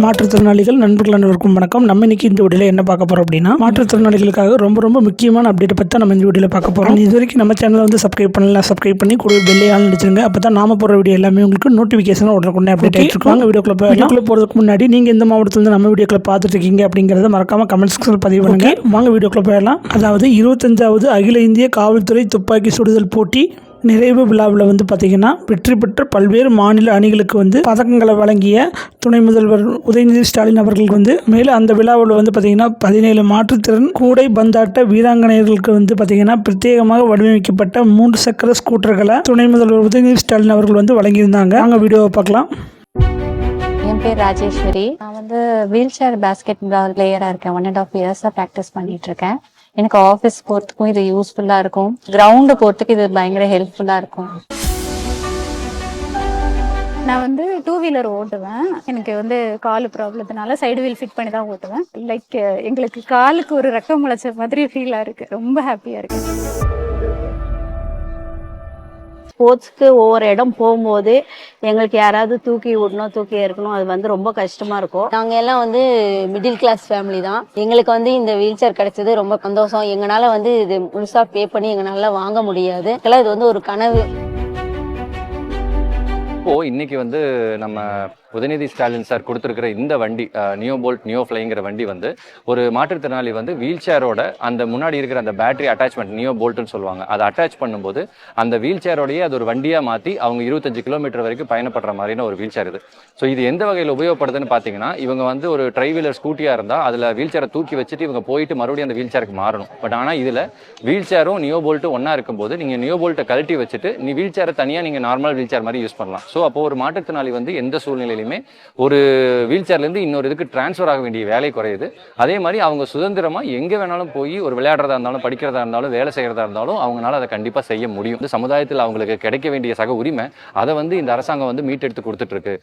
மாற்றுத்திறனாளிகள் நண்பர்கள் அனைவருக்கும் வணக்கம். நம்ம இன்னைக்கு இந்த வீடியோவில் என்ன பார்க்க போறோம் அப்படின்னா மாற்றுத்திறனாளிகளுக்காக ரொம்ப ரொம்ப முக்கியமான அப்டேட் பற்றி நம்ம இந்த வீடியோவில் பார்க்க போகிறோம் இது வரைக்கும் நம்ம சேனலை வந்து சப்ஸ்கிரைப் பண்ணலாம் சப்ஸ்கிரைப் பண்ணி கூட பெல்லே ஆன் அடிச்சிருங்க. அப்போ தான் நாம போகிற வீடியோ எல்லாமே உங்களுக்கு நோட்டிஃபிகேஷன் உடனே அப்டேட் ஆகிட்டு வாங்க வீடியோக்குள்ள வீடியோக்குள்ள போகிறதுக்கு முன்னாடி நீங்கள் எந்த மாவட்டத்தில் நம்ம வீடியோக்களை பார்த்துட்டு இருக்கீங்க அப்படிங்கிறத மறக்காம கமெண்ட் செக்ஷனில் பதிவு பண்ணுங்க. வாங்க வீடியோக்குள்ள போயிடலாம். அதாவது இருபத்தஞ்சாவது அகில இந்திய காவல்துறை துப்பாக்கி சுடுதல் போட்டி நிறைவு விழாவில் வந்து பார்த்திங்கன்னா வெற்றி பெற்ற பல்வேறு மாநில அணிகளுக்கு வந்து பதக்கங்களை வழங்கிய துணை முதல்வர் உதயநிதி ஸ்டாலின் அவர்களுக்கு வந்து மேலும் அந்த விழாவில் வந்து பார்த்திங்கன்னா பதினேழு மாற்றுத்திறன் கூடை பந்தாட்ட வீராங்கனையர்களுக்கு வந்து பார்த்திங்கன்னா பிரத்யேகமாக வடிவமைக்கப்பட்ட மூன்று சக்கர ஸ்கூட்டர்களை துணை முதல்வர் உதயநிதி ஸ்டாலின் அவர்கள் வந்து வழங்கியிருந்தாங்க. அங்கே வீடியோவை பார்க்கலாம். என் பேர் ராஜேஸ்வரி. நான் வந்து வீல் சேர் பேஸ்கெட் பால் பிளேயராக இருக்கேன். ஒன் அண்ட் ஆஃப் இயர்ஸாக ப்ராக்டிஸ் பண்ணிட்டு இருக்கேன். எனக்கு ஆஃபீஸ் போகிறதுக்கும் இது யூஸ்ஃபுல்லாக இருக்கும். கிரவுண்டு போகிறதுக்கு இது பயங்கர ஹெல்ப்ஃபுல்லாக இருக்கும். நான் வந்து டூ வீலர் ஓட்டுவேன். எனக்கு வந்து கால் ப்ராப்ளத்தினால சைடு வீல் ஃபிட் பண்ணி தான் ஓட்டுவேன். லைக் எங்களுக்கு காலுக்கு ஒரு ரக்கம் முளைச்ச மாதிரி ஃபீலாக இருக்கு. ரொம்ப ஹாப்பியாக இருக்கு. ஸ்போர்ட்ஸ்க்கு ஒவ்வொரு இடம் போகும்போது எங்களுக்கு யாராவது தூக்கி விடணும் தூக்கி இருக்கணும் அது வந்து ரொம்ப கஷ்டமா இருக்கும். நாங்க எல்லாம் வந்து மிடில் கிளாஸ் ஃபேமிலி தான். எங்களுக்கு வந்து இந்த வீல் சேர் கிடைச்சது ரொம்ப சந்தோஷம். எங்களால வந்து இது முழுசா பே பண்ணி எங்களால வாங்க முடியாது. இதெல்லாம் இது வந்து ஒரு கனவு. இப்போ இன்னைக்கு வந்து நம்ம உதயநிதி ஸ்டாலின் சார் கொடுத்துருக்கிற இந்த வண்டி நியோ போல்ட் நியோ ஃப்ளைங்கிற வண்டி வந்து ஒரு மாற்றுத்திறனாளி வந்து வீல் சேரோட அந்த முன்னாடி இருக்கிற அந்த பேட்டரி அட்டாச்மெண்ட் நியோ போல்ட்னு சொல்லுவாங்க. அதை அட்டாச் பண்ணும்போது அந்த வீல் சேரோடையே அது ஒரு வண்டியாக மாற்றி அவங்க இருபத்தஞ்சு கிலோமீட்டர் வரைக்கும் பயணப்படுற மாதிரியான ஒரு வீல் சேர் இது. ஸோ இது எந்த வகையில் உபயோகப்படுதுன்னு பார்த்தீங்கன்னா இவங்க வந்து ஒரு ட்ரை வீலர் ஸ்கூட்டியாக இருந்தால் அதில் வீல் சேரை தூக்கி வச்சுட்டு இவங்க போயிட்டு மறுபடியும் அந்த வீல் சேருக்கு மாறணும். பட் ஆனால் இதில் வீல் சேரும் நியோ போல்ட்டும் ஒன்றா இருக்கும்போது நீங்கள் நியோ போல்ட்டை கழட்டி வச்சுட்டு நீ வீல் சேரை தனியாக நீங்கள் நார்மல் வீல் சேர் மாதிரி யூஸ் பண்ணலாம். ஸோ அப்போ ஒரு மாற்றுத்திறனாளி வந்து எந்த சூழ்நிலையிலுமே ஒரு வீல் சேர்லேருந்து இன்னொரு இதுக்கு டிரான்ஸ்ஃபர் ஆக வேண்டிய வேலை குறையுது. அதே மாதிரி அவங்க சுதந்திரமாக எங்கே வேணாலும் போய் ஒரு விளையாடுறதா இருந்தாலும் படிக்கிறதா இருந்தாலும் வேலை செய்கிறதா இருந்தாலும் அவங்களால அதை கண்டிப்பாக செய்ய முடியும். இந்த சமுதாயத்தில் அவங்களுக்கு கிடைக்க வேண்டிய சக உரிமை அதை வந்து இந்த அரசாங்கம் வந்து மீட்டெடுத்து கொடுத்துட்டு இருக்கு.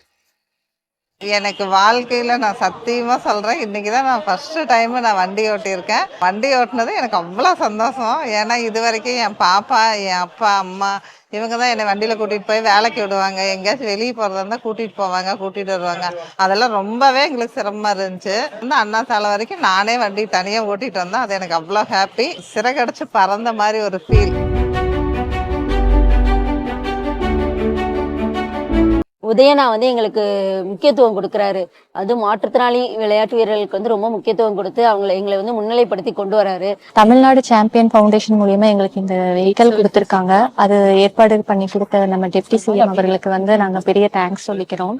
எனக்கு வாழ்க்கையில் நான் சத்தியமாக சொல்கிறேன் இன்றைக்கி தான் நான் ஃபஸ்ட்டு டைமு நான் வண்டி ஓட்டியிருக்கேன். வண்டி ஓட்டினது எனக்கு அவ்வளோ சந்தோஷம். ஏன்னா இது வரைக்கும் என் பாப்பா என் அப்பா அம்மா இவங்க தான் என்னை வண்டியில் கூட்டிகிட்டு போய் வேலைக்கு விடுவாங்க. எங்கேயாச்சும் வெளியே போகிறதா இருந்தால் கூட்டிகிட்டு போவாங்க கூட்டிகிட்டு வருவாங்க. அதெல்லாம் ரொம்பவே எங்களுக்கு சிரமமாக இருந்துச்சு. வந்து அண்ணா சாலை வரைக்கும் நானே வண்டி தனியாக ஓட்டிகிட்டு வந்தேன். அது எனக்கு அவ்வளோ ஹாப்பி சிறகடிச்சு பறந்த மாதிரி ஒரு ஃபீல் உதயனா வந்து எங்களுக்கு முக்கியத்துவம் கொடுக்குறாரு. அது மாற்றுத்திறனாளி விளையாட்டு வீரர்களுக்கு வந்து ரொம்ப முக்கியத்துவம் கொடுத்து அவங்களை எங்களை வந்து முன்னிலைப்படுத்தி கொண்டு வராரு. தமிழ்நாடு சாம்பியன் ஃபவுண்டேஷன் மூலியமா எங்களுக்கு இந்த வெஹிக்கல் கொடுத்துருக்காங்க. அது ஏற்பாடு பண்ணி கொடுத்த நம்ம டெப்டி சிஎம் அவர்களுக்கு வந்து நாங்க பெரிய தேங்க்ஸ் சொல்லிக்கிறோம்.